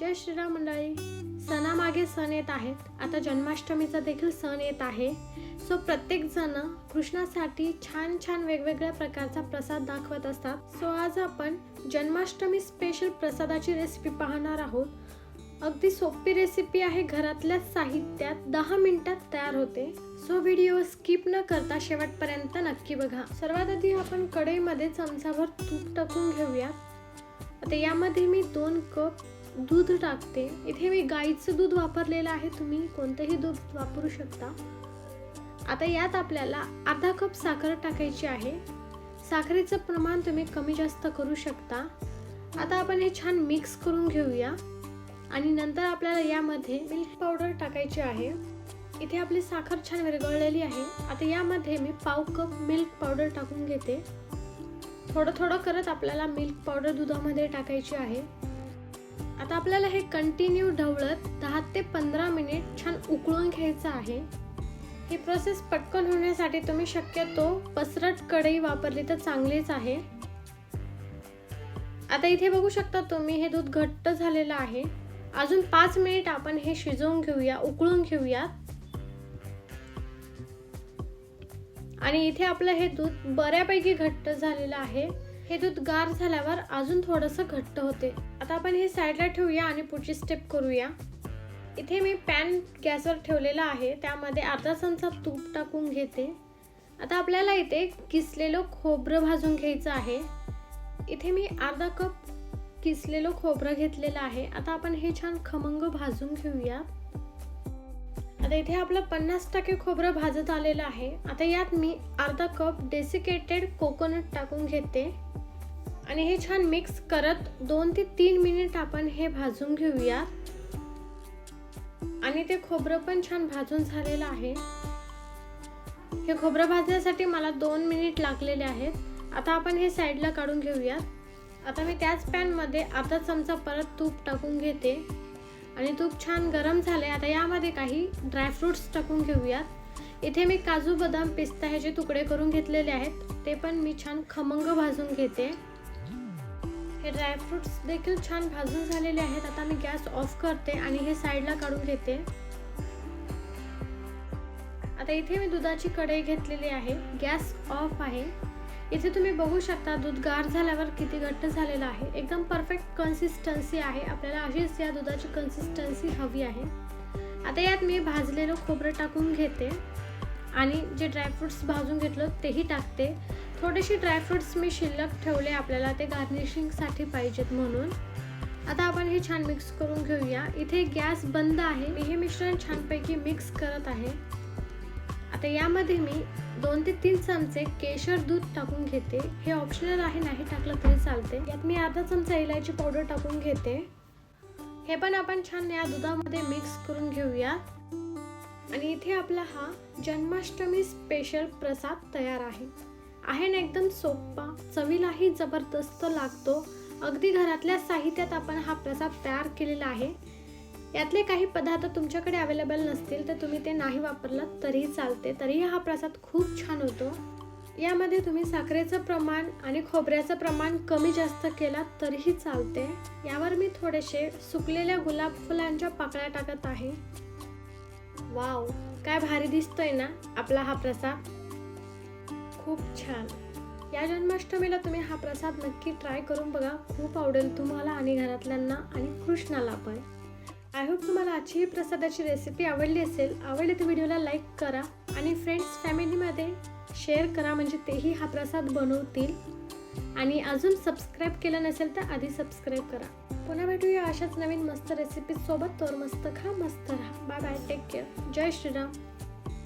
जय श्रीराम मंडळी सणामागे सण येत आहेत. आता जन्माष्टमीचा देखील सण येत आहे. सो प्रत्येक जण कृष्णासाठी छान छान वेगवेगळ्या प्रकारचा प्रसाद दाखवत असतात. सो आज आपण जन्माष्टमी स्पेशल प्रसादाची रेसिपी पाहणार आहोत. अगदी सोपी रेसिपी आहे. घरातल्या साहित्यात दहा मिनिटात तयार होते. सो व्हिडिओ स्किप न करता शेवटपर्यंत नक्की बघा. सर्वात आधी आपण कढईमध्ये चमचाभर तूप टाकून घेऊयात. आता यामध्ये मी दोन कप दूध टाकते. इथे मी गाईचं दूध वापरलेलं आहे. तुम्ही कोणतंही दूध वापरू शकता. आता यात आपल्याला अर्धा कप साखर टाकायची आहे. साखरेचं प्रमाण तुम्ही कमी जास्त करू शकता. आता आपण हे छान मिक्स करून घेऊया. आणि नंतर आपल्याला यामध्ये मिल्क पावडर टाकायची आहे. इथे आपली साखर छान विरघळलेली आहे. आता यामध्ये मी पाव कप मिल्क पावडर टाकून घेते. थोडं थोडं करत आपल्याला मिल्क पावडर दुधामध्ये टाकायची आहे. आता आपल्याला हे कंटिन्यू ढवळत दहा ते पंधरा मिनिट छान उकळून घ्यायचं आहे. ही प्रोसेस पटकन होण्यासाठी तुम्ही शक्यतो पसरट कढई वापरली तर चांगलीच आहे. आता इथे बघू शकता तुम्ही हे दूध घट्ट झालेलं आहे. अजून पाच मिनिट आपण हे शिजवून घेऊया उकळून घेऊयात आणि इथे आपलं हे दूध बऱ्यापैकी घट्ट झालेलं आहे. हे दूध गार झाल्यावर अजून थोडंसं घट्ट होते. आता आपण हे साईडला ठेवूया आणि पुढची स्टेप करूया. इथे मी पॅन गॅसवर ठेवलेला आहे. त्यामध्ये अर्धा चमचा तूप टाकून घेते. आता आपल्याला इथे किसलेलं खोबरं भाजून घ्यायचं आहे. इथे मी अर्धा कप किसलेलं खोबरं घेतलेलं आहे. आता आपण हे छान खमंग भाजून घेऊया. आता इथे आपलं पन्नास टक्के खोबरं भाजत आलेलं आहे. आता यात मी अर्धा कप डेसिकेटेड कोकोनट टाकून घेते. आणि हे छान मिक्स करत दोन ते तीन मिनिट आपण हे भाजून घेऊया. आणि ते खोबरं पण छान भाजून झालेलं आहे. हे खोबरं भाजण्यासाठी मला दोन मिनिट लागलेले आहेत. आता आपण हे साईडला काढून घेऊया आता मी त्याच पॅनमध्ये अर्धा चमचा परत तूप टाकून घेते. आणि तूप छान गरम झाले आता यामध्ये काही ड्रायफ्रुट्स टाकून घेऊयात. इथे मी काजू बदाम पिस्ता ह्याचे तुकडे करून घेतलेले आहेत. ते पण मी छान खमंग भाजून घेते. हे ड्रायफ्रुट्स देखील छान भाजून झालेले आहेत. आता मी गॅस ऑफ करते आणि हे साईडला काढून घेते. आता इथे मी दुधाची कढई घेतलेली आहे. गॅस ऑफ आहे. इथे तुम्ही बघू शकता दूध गार झाल्यावर किती घट्ट झालेलं आहे. एकदम परफेक्ट कन्सिस्टन्सी आहे. आपल्याला अशीच या दुधाची कन्सिस्टन्सी हवी आहे. आता यात मी भाजलेलं खोबरं टाकून घेते. आणि जे ड्रायफ्रुट्स भाजून घेतलं तेही टाकते. थोडेसे ड्रायफ्रुट्स मी शिल्लक ठेवले. आपल्याला ते गार्निशिंगसाठी पाहिजेत म्हणून. आता आपण हे छान मिक्स करून घेऊया. इथे गॅस बंद आहे. मी हे मिश्रण छानपैकी मिक्स करत आहे. आता यामध्ये मी दोन ते तीन चमचे केशर दूध टाकून घेते. हे ऑप्शनल आहे नाही टाकलं तरी चालते. यात मी अर्धा चमचा इलायची पावडर टाकून घेते. हे पण आपण छान या दुधामध्ये मिक्स करून घेऊया. आणि इथे आपला हा जन्माष्टमी स्पेशल प्रसाद तयार आहे. आहे ना एकदम सोपा चवीलाही जबरदस्त लागतो. अगदी घरातल्या साहित्यात आपण हा प्रसाद तयार केलेला आहे. यातले काही पदार्थ तुमच्याकडे अवेलेबल नसतील तर तुम्ही ते नाही वापरलात तरीही चालते. तरीही हा प्रसाद खूप छान होतो. यामध्ये तुम्ही साखरेचं प्रमाण आणि खोबऱ्याचं प्रमाण कमी जास्त केला तरीही चालते. यावर मी थोडेसे सुकलेल्या गुलाब फुलांच्या पाकळ्या टाकत आहे. वाव काय भारी दिसतोय ना आपला हा प्रसाद. खूप छान. या जन्माष्टमीला तुम्ही हा प्रसाद नक्की ट्राय करून बघा. खूप आवडेल तुम्हाला आणि घरातल्यांना आणि कृष्णाला पण. आय होप तुम्हाला आजची ही प्रसादाची रेसिपी आवडली असेल. आवडली तर व्हिडिओला लाईक करा आणि फ्रेंड्स फॅमिलीमध्ये शेअर करा. म्हणजे तेही हा प्रसाद बनवतील. आणि अजून सबस्क्राईब केलं नसेल तर आधी सबस्क्राईब करा. पुन्हा भेटूया अशाच नवीन मस्त रेसिपीसोबत तोर मस्त खा मस्त राहा. बाय बाय टेक केअर जय श्रीराम.